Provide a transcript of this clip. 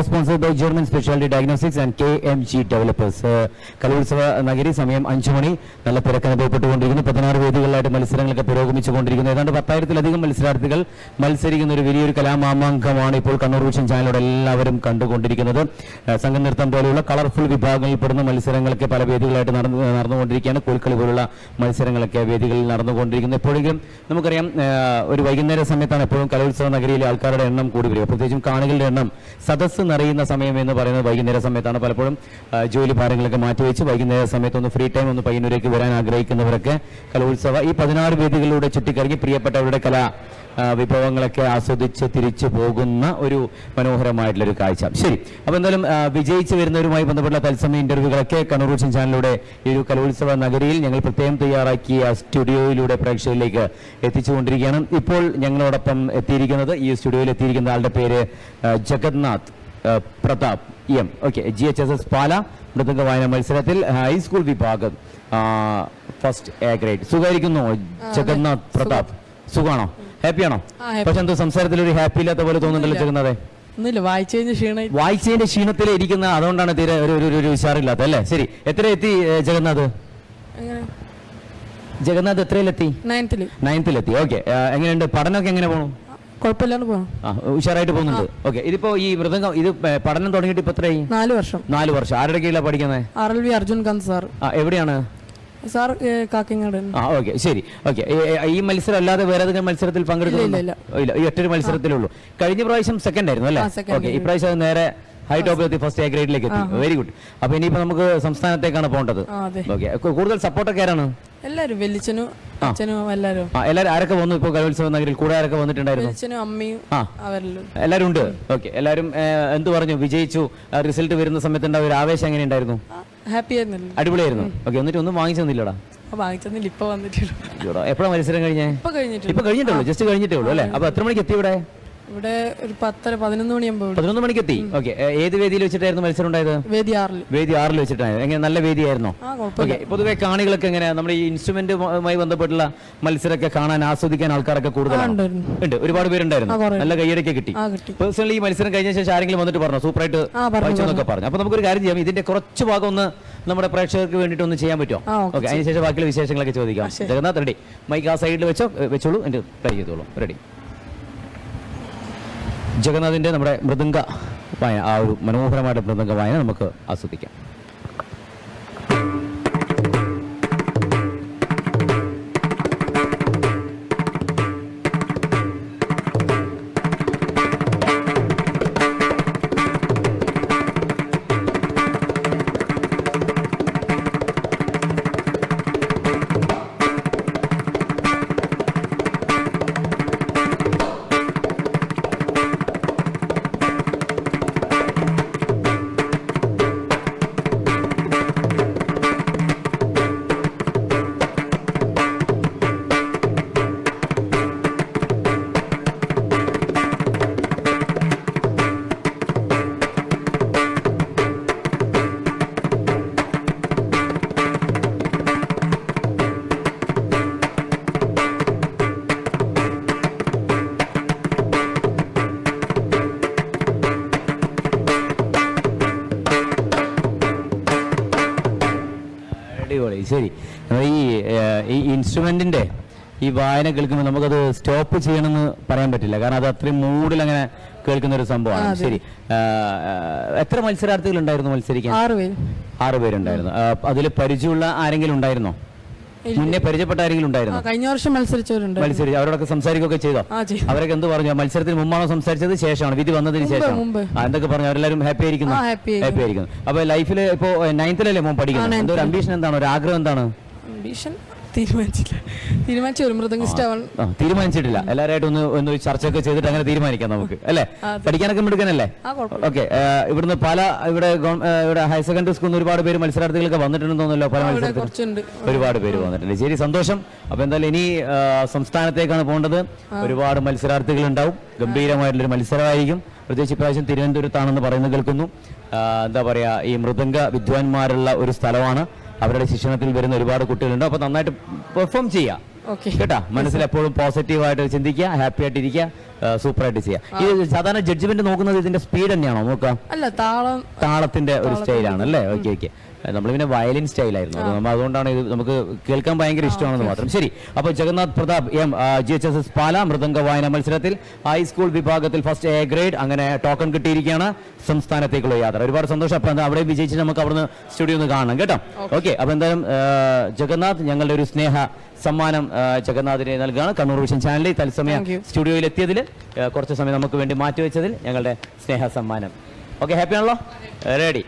Sponsored by German speciality diagnostics and K M G developers കലോത്സവ നഗരി സമയം അഞ്ചു മണി. നല്ല തിരക്ക് അനുഭവപ്പെട്ടുകൊണ്ടിരിക്കുന്നു. പതിനാറ് വേദികളിലായിട്ട് മത്സരങ്ങളൊക്കെ പുരോഗമിച്ചുകൊണ്ടിരിക്കുന്നു ഏതാണ്ട് പത്തായിരത്തിലധികം മത്സരാർത്ഥികൾ മത്സരിക്കുന്ന ഒരു വലിയൊരു കലാമാമാങ്കമാണ് ഇപ്പോൾ കണ്ണൂർ വിഷൻ ചാനലോട് എല്ലാവരും കണ്ടുകൊണ്ടിരിക്കുന്നത്. ഏഹ് നൃത്തം പോലെയുള്ള കളർഫുൾ വിഭാഗങ്ങളിൽ പെടുന്ന മത്സരങ്ങളൊക്കെ പല വേദികളായിട്ട് നടന്നു നടന്നുകൊണ്ടിരിക്കുകയാണ്. കോൽക്കളി പോലുള്ള മത്സരങ്ങളൊക്കെ വേദികളിൽ നടന്നുകൊണ്ടിരിക്കുന്നു. എപ്പോഴെങ്കിലും നമുക്കറിയാം ഒരു വൈകുന്നേര സമയത്താണ് എപ്പോഴും കലോത്സവ നഗരിയിലെ ആൾക്കാരുടെ എണ്ണം കൂടി വരിക. പ്രത്യേകിച്ചും കാണികളുടെ എണ്ണം സദസ്സ് നിറയുന്ന സമയം എന്ന് പറയുന്നത് വൈകുന്നേര സമയത്താണ്. പലപ്പോഴും ജോലി ഭാരങ്ങളൊക്കെ മാറ്റിവെച്ച് വൈകുന്നേര സമയത്ത് ഒന്ന് ഫ്രീ ടൈം ഒന്ന് പയ്യന്നൂരേക്ക് വരാൻ ആഗ്രഹിക്കുന്നവരൊക്കെ കലോത്സവ ഈ പതിനാറ് വേദികളിലൂടെ ചുറ്റിക്കറങ്ങി പ്രിയപ്പെട്ടവരുടെ കലാ വിഭവങ്ങളൊക്കെ ആസ്വദിച്ച് തിരിച്ചു പോകുന്ന ഒരു മനോഹരമായിട്ടുള്ള ഒരു കാഴ്ച. ശരി. അപ്പോൾ എന്തായാലും വിജയിച്ച് വരുന്നവരുമായി ബന്ധപ്പെട്ട തത്സമയ ഇന്റർവ്യൂകളൊക്കെ കണ്ണൂർ വിഷൻ ചാനലിലൂടെ ഈ ഒരു കലോത്സവ നഗരിയിൽ ഞങ്ങൾ പ്രത്യേകം തയ്യാറാക്കിയ സ്റ്റുഡിയോയിലൂടെ പ്രേക്ഷകരിലേക്ക് എത്തിച്ചുകൊണ്ടിരിക്കുകയാണ്. ഇപ്പോൾ ഞങ്ങളോടൊപ്പം എത്തിയിരിക്കുന്നത് ഈ സ്റ്റുഡിയോയിൽ എത്തിയിരിക്കുന്ന ആളുടെ പേര് Jagannath Pratap M. Okay G H S S Pala മൃദംഗ വായന മത്സരത്തിൽ ഹൈസ്കൂൾ വിഭാഗം ഫസ്റ്റ് എ ഗ്രേഡ് സുഖമായിരിക്കുന്നു? ജഗന്നാഥ് പ്രതാപ്. സുഖമാണോ? ഹാപ്പിയാണോ. പക്ഷെ എന്തോ സംസാരത്തിൽ ഒരു ഹാപ്പി ഇല്ലാത്ത പോലെ തോന്നുന്നുണ്ടല്ലോ ചെറുന്നതെ ഒന്നുമില്ല. വായിച്ചതിന്റെ ക്ഷീണത്തിൽ ഇരിക്കുന്ന അതുകൊണ്ടാണ് തീരെ ഒരു ഒരു- ഒരു- ഉഷാറില്ലാത്ത അല്ലേ? ശരി. എത്ര എത്തി ജഗന്നാഥ്? ജഗന്നാഥ് എത്രയിലെത്തി? നയൻത്തിൽ നയൻത്തിലെത്തി ഓക്കെ എങ്ങനെയുണ്ട്? പഠനമൊക്കെ എങ്ങനെ പോണു? കുഴപ്പമില്ലാണ്ട് പോകണം ഉഷാറായിട്ട് പോകുന്നുണ്ട്. ഓക്കെ ഇതിപ്പോ ഈ മൃദംഗം ഇത് പഠനം തുടങ്ങിയിട്ട് ഇപ്പൊ എത്രയായി? നാല് വർഷം. നാല് വർഷം. ആരുടെ കീഴിലാണ് പഠിക്കുന്നത്? R L V Arjun Kanth sir എവിടെയാണ്? സാർ കാക്കിങ്ങാട്. ആ ഓക്കെ ശരി. ഓക്കെ ഈ മത്സരം അല്ലാതെ വേറെ ഏതെങ്കിലും മത്സരത്തിൽ പങ്കെടുക്കുന്നുണ്ടോ? ഇല്ല, ഈ ഒറ്റൊരു മത്സരത്തിലുള്ളൂ. കഴിഞ്ഞ പ്രാവശ്യം സെക്കൻഡ് ആയിരുന്നു അല്ലേ? ഓക്കെ ഈ പ്രാവശ്യം അത് നേരെ ഹൈ ടോപ്പിൽ എത്തി ഫസ്റ്റ് എ ഗ്രേഡിലേക്ക് എത്തി. വെരി ഗുഡ് അപ്പൊ ഇനിയിപ്പോ നമുക്ക് സംസ്ഥാനത്തേക്കാണ് പോകേണ്ടത്. ഓക്കെ കൂടുതൽ സപ്പോർട്ടൊക്കെ ആരാണ്? എല്ലാരും വെല്ലിച്ചനും എല്ലാരും. ആരൊക്കെ വന്നു ഇപ്പൊ കലോത്സവ നഗരിൽ കൂടെ ആരൊക്കെ വന്നിട്ടുണ്ടായിരുന്നു? അമ്മയും എല്ലാരും ഉണ്ട്. ഓക്കെ എല്ലാരും എന്ത് പറഞ്ഞു? വിജയിച്ചു. റിസൾട്ട് വരുന്ന സമയത്ത് ഉണ്ടായ ഒരു ആവേശം എങ്ങനെയുണ്ടായിരുന്നു ഹാപ്പി ആയിരുന്നല്ലോ. അടിപൊളിയായിരുന്നു. ഓക്കെ എന്നിട്ട് ഒന്നും വാങ്ങിച്ചു തന്നില്ലടാ വാങ്ങിച്ചെന്നില്ല ഇപ്പൊ വന്നിട്ടുള്ളൂ എപ്പോഴാണ് മത്സരം കഴിഞ്ഞേ? ഇപ്പൊ കഴിഞ്ഞിട്ടുള്ളൂ. ജസ്റ്റ് കഴിഞ്ഞിട്ടേ ഉള്ളൂ അല്ലേ? അപ്പൊ എത്ര മണിക്ക് എത്തി ഇവിടെ? ഇവിടെ ഒരു പത്തര പതിനൊന്ന് മണിയാകുമ്പോൾ ഇവിടെ. പതിനൊന്ന് മണിക്ക് എത്തി ഓക്കെ. ഏത് വേദിയിൽ വെച്ചിട്ടായിരുന്നു മത്സരം ഉണ്ടായത് വേദി ആറിൽ വേദി ആറിൽ വെച്ചിട്ടായിരുന്നു. എങ്ങനെ? നല്ല വേദിയായിരുന്നോ? ആ കുഴപ്പമില്ല. ഓക്കെ. പൊതുവെ കാണികളൊക്കെ എങ്ങനെയാ? നമ്മുടെ ഈ ഇൻസ്ട്രുമെന്റുമായി ബന്ധപ്പെട്ടുള്ള മത്സരമൊക്കെ കാണാൻ ആസ്വദിക്കാൻ ആൾക്കാരൊക്കെ കൂടുതലാണ്. ഉണ്ടായിരുന്നു ഉണ്ട് ഒരുപാട് പേരുണ്ടായിരുന്നു. ആ, കുറേ. നല്ല കൈയടക്കെ കിട്ടി. ആ കിട്ടി. പേഴ്സണലി ഈ മത്സരം കഴിഞ്ഞ ശേഷം ആരെങ്കിലും വന്നിട്ട് പറഞ്ഞു? സൂപ്പറായിട്ട് ആ, പറഞ്ഞു, വായിച്ചെന്നൊക്കെ പറഞ്ഞു. അപ്പൊ നമുക്കൊരു കാര്യം ചെയ്യാം. ഇതിന്റെ കുറച്ച് ഭാഗം ഒന്ന് നമ്മുടെ പ്രേക്ഷകർക്ക് വേണ്ടിട്ട് ഒന്ന് ചെയ്യാൻ പറ്റുമോ? ആ, ഓക്കെ, ഓക്കെ. അതിനുശേഷം ബാക്കിയുള്ള വിശേഷങ്ങളൊക്കെ ചോദിക്കാം. ജഗന്നാഥ് റെഡി. മൈക്ക് ആ സൈഡിൽ വെച്ചോ? ഏ, വെച്ചോളൂ. എന്റെ ട്രൈ ചെയ്തോളൂ. റെഡി. ജഗന്നാഥിന്റെ നമ്മുടെ മൃദംഗ വായന ആ ഒരു മനോഹരമായിട്ട് മൃദംഗ വായന നമുക്ക് ആസ്വദിക്കാം. ശരി. ഈ ഈ ഇൻസ്ട്രുമെന്റിന്റെ ഈ വായന കേൾക്കുമ്പോൾ നമുക്കത് സ്റ്റോപ്പ് ചെയ്യണമെന്ന് പറയാൻ പറ്റില്ല. കാരണം അത് അത്രയും മൂഡിൽ അങ്ങനെ കേൾക്കുന്ന ഒരു സംഭവമാണ്. ശരി. എത്ര മത്സരാർത്ഥികൾ ഉണ്ടായിരുന്നു മത്സരിക്കാൻ? ആറ് പേര്. ആറ് പേരുണ്ടായിരുന്നു. അതിൽ പരിചയമുള്ള ആരെങ്കിലും ഉണ്ടായിരുന്നോ? മുന്നേ പരിചയപ്പെട്ട ആരെങ്കിലും ഉണ്ടായിരുന്നു? കഴിഞ്ഞ വർഷം മത്സരിച്ചവരുണ്ട്. മത്സരിച്ച് അവരോടൊക്കെ സംസാരിക്കുകയൊക്കെ ചെയ്തോ? അവരൊക്കെ എന്ത് പറഞ്ഞു? മത്സരത്തിന് മുമ്പാണോ സംസാരിച്ചത്? ശേഷമാണ്. വിധി വന്നതിന് ശേഷം. എന്തൊക്കെ പറഞ്ഞു? അവരെല്ലാവരും ഹാപ്പി ആയിരിക്കുന്നു? ഹാപ്പി ഹാപ്പി ആയിരിക്കുന്നു. അപ്പൊ ലൈഫിൽ ഇപ്പോ നയൻത്തിലല്ലേ മോൻ പഠിക്കുന്നത്? എന്തോ ഒരു അംബീഷൻ എന്താണ്? ഒരു ആഗ്രഹം എന്താണ്? അംബീഷൻ തീരുമാനിച്ചില്ല. തീരുമാനിച്ചു ഒരു മൃദംഗിസ്റ്റ് ആവാൻ ആ, തീരുമാനിച്ചിട്ടില്ല. എല്ലാവരായിട്ടും ഒന്ന് ഒന്ന് ചർച്ചയൊക്കെ ചെയ്തിട്ട് അങ്ങനെ തീരുമാനിക്കാം നമുക്ക് അല്ലേ? പഠിക്കാനൊക്കെ മിടുക്കനല്ലേ ആ കുഴപ്പമില്ല. ഓക്കെ ഇവിടുന്ന് പല ഇവിടെ ഗവൺ- ഏ, ഇവിടെ ഹയർ സെക്കൻഡറി സ്കൂളിൽ ഒരുപാട് പേര് മത്സരാർത്ഥികളൊക്കെ വന്നിട്ടുണ്ടെന്ന് തോന്നുന്നല്ലോ പല ഇവിടെ മത്സരത്തിൽ കുറച്ചുണ്ട്. ഒരുപാട് പേര് വന്നിട്ടുണ്ട്. ശരി സന്തോഷം. അപ്പൊ എന്തായാലും ഇനി ആ, സംസ്ഥാനത്തേക്കാണ് പോകേണ്ടത്. ഒരുപാട് മത്സരാർത്ഥികൾ ഉണ്ടാവും ഗംഭീരമായിട്ടുള്ളൊരു മത്സരമായിരിക്കും. പ്രത്യേകിച്ച് ഇപ്രാവശ്യം തിരുവനന്തപുരത്താണെന്ന് പറയുന്നത് കേൾക്കുന്നു. ആ, എന്താ പറയാ ഈ മൃദംഗ വിദ്വാൻമാരുള്ള ഒരു സ്ഥലമാണ്. അവരുടെ ശിക്ഷണത്തിൽ വരുന്ന ഒരുപാട് കുട്ടികളുണ്ട്. അപ്പൊ നന്നായിട്ട് പെർഫോം ചെയ്യാം. കേട്ടാ? മനസ്സിൽ എപ്പോഴും പോസിറ്റീവായിട്ട് ചിന്തിക്കുക ഹാപ്പി ആയിട്ടിരിക്കുക സൂപ്പർ ആയിട്ട് ചെയ്യാം ഈ സാധാരണ ജഡ്ജ്മെന്റ് നോക്കുന്നത് ഇതിന്റെ സ്പീഡ് തന്നെയാണോ? നോക്കാം അല്ല താളം താളത്തിന്റെ ഒരു സ്റ്റൈലാണ് അല്ലേ? ഓക്കെ ഓക്കെ നമ്മൾ പിന്നെ വയലിൻ സ്റ്റൈലായിരുന്നു. അത് നമ്മൾ അതുകൊണ്ടാണ് ഇത് നമുക്ക് കേൾക്കാൻ ഭയങ്കര ഇഷ്ടമാണെന്ന് മാത്രം. ശരി അപ്പോൾ Jagannath Pratap M G H S S Pala മൃദംഗ വായന മത്സരത്തിൽ ഹൈസ്കൂൾ വിഭാഗത്തിൽ ഫസ്റ്റ് എ ഗ്രേഡ് അങ്ങനെ ടോക്കൺ കിട്ടിയിരിക്കുകയാണ് സംസ്ഥാനത്തേക്കുള്ള യാത്ര. ഒരുപാട് സന്തോഷം. അപ്പോൾ അവിടെ വിജയിച്ച് നമുക്ക് അവിടുന്ന് സ്റ്റുഡിയോ ഒന്ന് കാണണം കേട്ടോ? ഓക്കെ. അപ്പോൾ എന്തായാലും ജഗന്നാഥ് ഞങ്ങളുടെ ഒരു സ്നേഹ സമ്മാനം ജഗന്നാഥിനെ നൽകുകയാണ്. കണ്ണൂർ വിഷൻ ചാനലിൽ തത്സമയം സ്റ്റുഡിയോയിൽ എത്തിയതിൽ കുറച്ച് സമയം നമുക്ക് വേണ്ടി മാറ്റിവെച്ചതിൽ ഞങ്ങളുടെ സ്നേഹ സമ്മാനം. ഓക്കെ ഹാപ്പി ആണല്ലോ? റെഡി